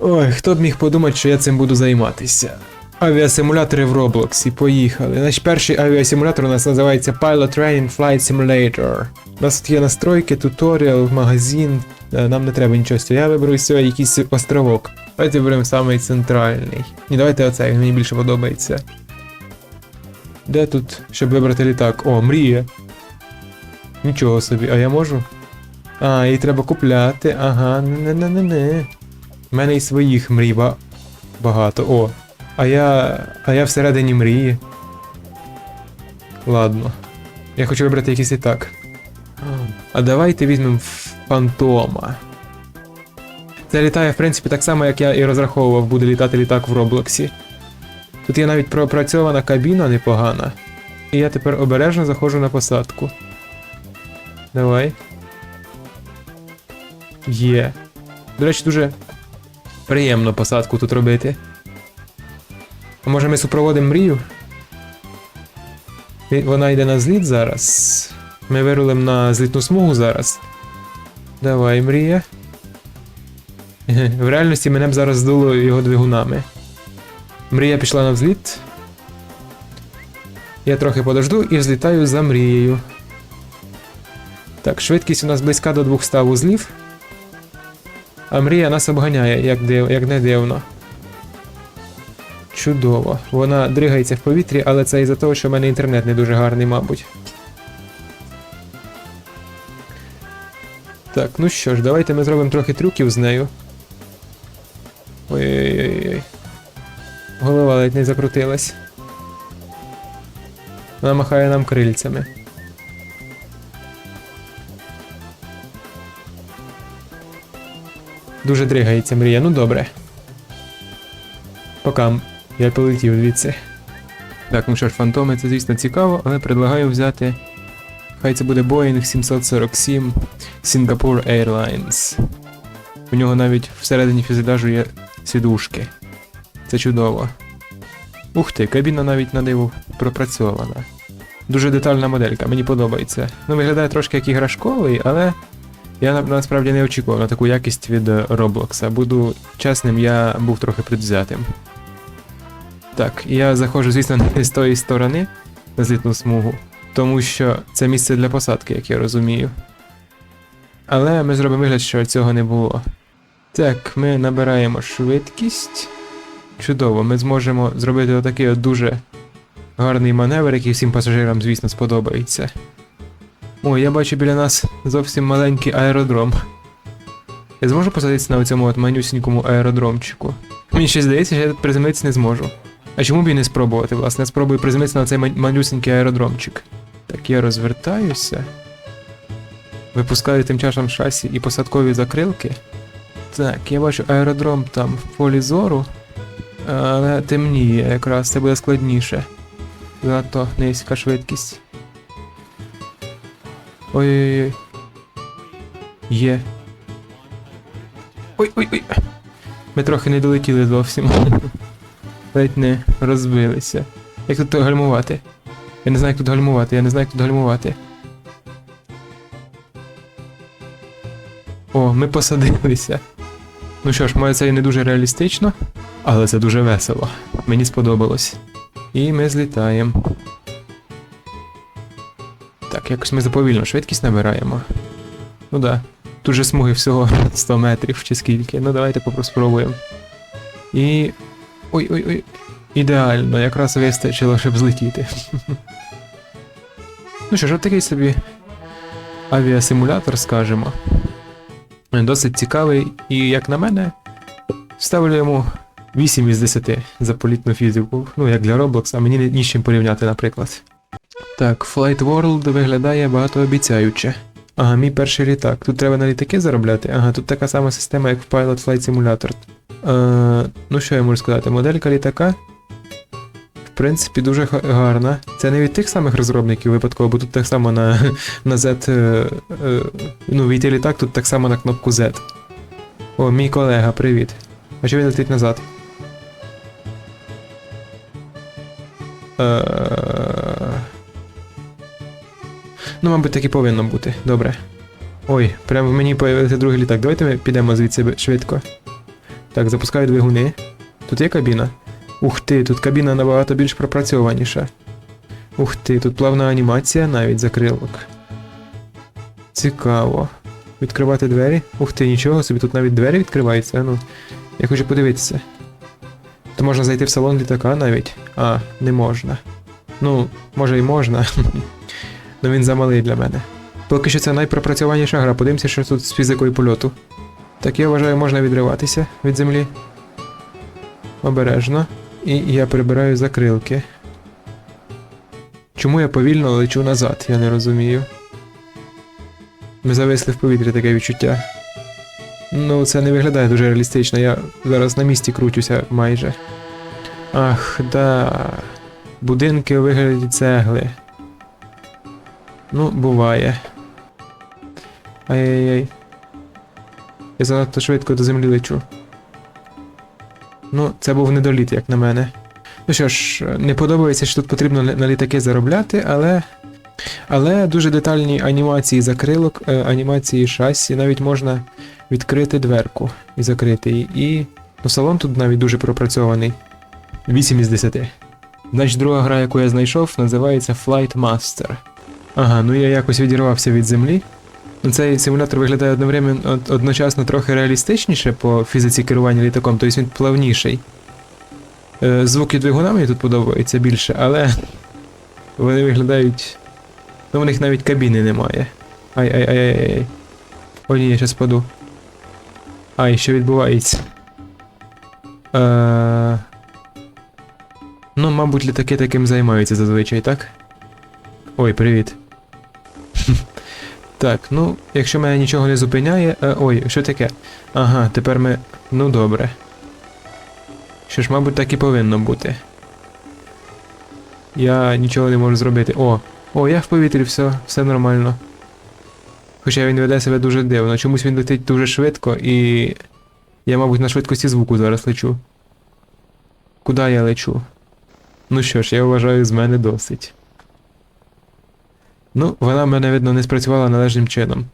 Ой, хто б міг подумати, що я цим буду займатися. Авіасимулятори в Роблоксі, поїхали. Наш перший авіасимулятор у нас називається Pilot Training Flight Simulator. У нас тут є настройки, туторіал, магазин. Е, Нам не треба нічого. Я виберу з якийсь островок. Давайте беремо самий центральний. Ні, давайте оцей, він мені більше подобається. Де тут, щоб вибрати літак? О, мрія. Нічого собі, а я можу? А, її треба купляти. Ага, не-не-не-не. У мене і своїх мрій ба- багато. О. А я. А я всередині мрії. Ладно. Я хочу вибрати якийсь літак. А давайте візьмемо фантома. Це літає, в принципі, так само, як я і розраховував, буде літати літак в Роблоксі. Тут є навіть пропрацьована кабіна непогана. І я тепер обережно заходжу на посадку. Давай. Є. До речі, дуже приємно посадку тут робити. А може ми супроводимо мрію? Вона йде на зліт зараз. Ми вирулимо на злітну смугу зараз. Давай, мрія. В реальності мене б зараз здуло його двигунами. Мрія пішла на взліт. Я трохи подожду і взлітаю за мрією. Так, швидкість у нас близька до 200 вузлів. А мрія нас обганяє, як, див, як не дивно. Чудово. Вона дригається в повітрі, але це із-за того, що в мене інтернет не дуже гарний, мабуть. Так, ну що ж, давайте ми зробимо трохи трюків з нею. Ой-ой-ой. Голова ледь не закрутилась. Вона махає нам крильцями. Дуже дригається мрія, ну добре. Покам. Я полетів звідси. Так, ну що ж, фантоми це, звісно, цікаво, але предлагаю взяти. Хай це буде Boeing 747 Singapore Airlines. У нього навіть всередині фюзеляжу є сідушки. Це чудово. Ух ти, кабіна навіть на диво пропрацьована. Дуже детальна моделька, мені подобається. Ну, виглядає трошки як іграшковий, але я насправді не очікував на таку якість від е, Roblox. Буду чесним, я був трохи предвзятим. Так, я заходжу, звісно, не з тої сторони на злітну смугу, тому що це місце для посадки, як я розумію. Але ми зробимо вигляд, що цього не було. Так, ми набираємо швидкість. Чудово, ми зможемо зробити отакий от дуже гарний маневр, який всім пасажирам, звісно, сподобається. О, я бачу біля нас зовсім маленький аеродром. Я зможу посадитися на цьому манюсінькому аеродромчику. Мені ще здається, що я тут приземлитися не зможу. А чому б і не спробувати, власне? Я спробую приземлитися на цей ман- манюсінький аеродромчик. Так, я розвертаюся. Випускаю тим часом шасі і посадкові закрилки. Так, я бачу аеродром там в полі зору. Але темніє якраз, це буде складніше. Занадто низька швидкість. Ой-ой-ой. Є. Ой-ой-ой. Ми трохи не долетіли зовсім. Ледь не розбилися. Як тут гальмувати? Я не знаю, як тут гальмувати, я не знаю, як тут гальмувати. О, ми посадилися. Ну що ж, може це і не дуже реалістично, але це дуже весело. Мені сподобалось. І ми злітаємо. Так, якось ми заповільно швидкість набираємо. Ну да. Тут же смуги всього 100 метрів чи скільки. Ну давайте попро- спробуємо. І. Ой-ой-ой. Ідеально, якраз вистачило, щоб злетіти. ну що ж, такий собі авіасимулятор, скажемо. Досить цікавий, і, як на мене, ставлю йому 8 із 10 за політну фізику. Ну, як для Roblox, а мені ні- ні з чим порівняти, наприклад. Так, Flight World виглядає багатообіцяюче. Ага, мій перший літак. Тут треба на літаки заробляти. Ага, тут така сама система, як в Pilot Flight Simulator. Е, ну що я можу сказати? Моделька літака. В принципі, дуже гарна. Це не від тих самих розробників випадково, бо тут так само на, на Z. Е, е, ну, війти літак, тут так само на кнопку Z. О, мій колега, привіт. А що він летить назад? Е... Ну, мабуть, так і повинно бути. Добре. Ой, прямо в мені появився другий літак. Давайте ми підемо звідси швидко. Так, запускаю двигуни. Тут є кабіна. Ух ти, тут кабіна набагато більш пропрацьованіша. Ух ти, тут плавна анімація навіть закрилок. Цікаво. Відкривати двері. Ух ти, нічого собі, тут навіть двері відкриваються. Ну, я хочу подивитися. То можна зайти в салон літака навіть. А, не можна. Ну, може і можна. Ну він замалий для мене. Поки що це найпропрацьованіша гра. Подивимося, що тут з фізикою польоту. Так я вважаю, можна відриватися від землі. Обережно. І я прибираю закрилки. Чому я повільно лечу назад, я не розумію. Ми зависли в повітрі таке відчуття. Ну, це не виглядає дуже реалістично, я зараз на місці кручуся майже. Ах, да. Будинки у вигляді цегли. Ну, буває. Ай-яй-яй. Я занадто швидко до землі лечу. Ну, це був недоліт, як на мене. Ну що ж, не подобається, що тут потрібно на літаки заробляти, але. Але дуже детальні анімації закрилок, е, анімації шасі, навіть можна відкрити дверку і закрити її. І. Ну, салон тут навіть дуже пропрацьований. 8 із 10. Значить, друга гра, яку я знайшов, називається Flight Master. Ага, ну я якось відірвався від землі. Ну, Цей симулятор виглядає одновременно одночасно трохи реалістичніше по фізиці керування літаком, тобто він плавніший. Е, Звуки двигуна мені тут подобаються більше, але вони виглядають. Ну, у них навіть кабіни немає. Ай-ай-ай-ай-ай. О, ні, я щас паду. Ай, що відбувається? Е... Ну, мабуть, літаки таким займаються зазвичай, так? Ой, привіт. Так, ну, якщо мене нічого не зупиняє. Е, ой, що таке? Ага, тепер ми. Ну добре. Що ж, мабуть, так і повинно бути. Я нічого не можу зробити. О, о, я в повітрі, все, все нормально. Хоча він веде себе дуже дивно. Чомусь він летить дуже швидко і. Я, мабуть, на швидкості звуку зараз лечу. Куди я лечу? Ну що ж, я вважаю, з мене досить. Ну, вона в мене, видно, не спрацювала належним чином.